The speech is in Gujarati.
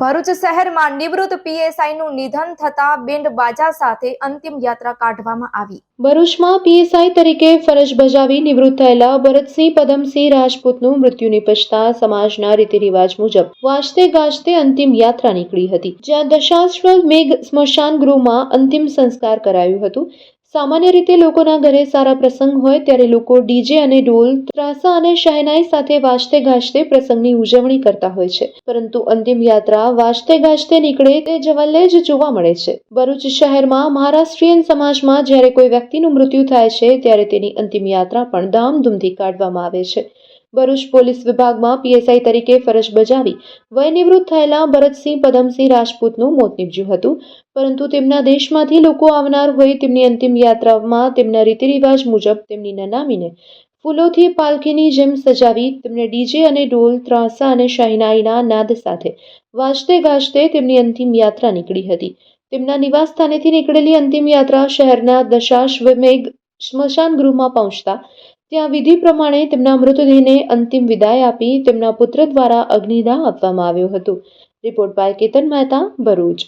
ભરૂચ શહેરમાં નિવૃત્ત પીએસઆઈનું નિધન થતા બેન્ડ બાજા સાથે અંતિમ યાત્રા કાઢવામાં આવી. ભરૂચમાં પીએસઆઈ તરીકે ફરજ બજાવી નિવૃત્ત થયેલા ભરતસિંહ પદમસિંહ રાજપૂતનું મૃત્યુ નિપજતા સમાજના રીતિરિવાજ મુજબ વાજતે ગાજતે અંતિમ યાત્રા નીકળી હતી. જ્યાં દશાશ્વ મેઘ સ્મશાન ગૃહમાં અંતિમ સંસ્કાર કરાયું હતું સામાન્ય રીતે લોકોના ઘરે સારા પ્રસંગ હોય ત્યારે લોકો ડીજે અને ઢોલ, ત્રાસા અને શહેનાઈ સાથે વાજતે ગાજતે પ્રસંગની ઉજવણી કરતા હોય છે. પરંતુ અંતિમ યાત્રા વાજતે ગાજતે નીકળે તે જવલ્લે જ જોવા મળે છે. ભરૂચ શહેરમાં મહારાષ્ટ્રીયન સમાજમાં જ્યારે કોઈ વ્યક્તિનું મૃત્યુ થાય છે ત્યારે તેની અંતિમ યાત્રા પણ ધામધૂમથી કાઢવામાં આવે છે. ભરૂચ પોલીસ વિભાગમાં પીએસઆઈ તરીકે ફરજ બજાવી વયનિવૃત્ત થયેલા ભરતસિંહ પદમસિંહ રાજપૂતનું મોત નીપજ્યું હતું. પરંતુ તેમના દેશમાંથી લોકો આવનાર હોય તેમની અંતિમ યાત્રામાં તેમના રીતિરિવાજ મુજબ તેમની નનામીને ફૂલોથી પાલખીની જેમ સજાવી તેમને ડીજે અને ઢોલ, ત્રાસા અને શહેનાઈના નાદ સાથે વાજતે ગાજતે તેમની અંતિમ યાત્રા નીકળી હતી. તેમના નિવાસસ્થાનેથી નીકળેલી અંતિમ યાત્રા શહેરના દશાશ્વમેઘ સ્મશાન ગૃહમાં પહોંચતા ત્યાં વિધિ પ્રમાણે તેમના મૃતદેહને અંતિમ વિદાય આપી તેમના પુત્ર દ્વારા અગ્નિદાહ આપવામાં આવ્યો હતો. Report by Ketan Mehta Bharuch.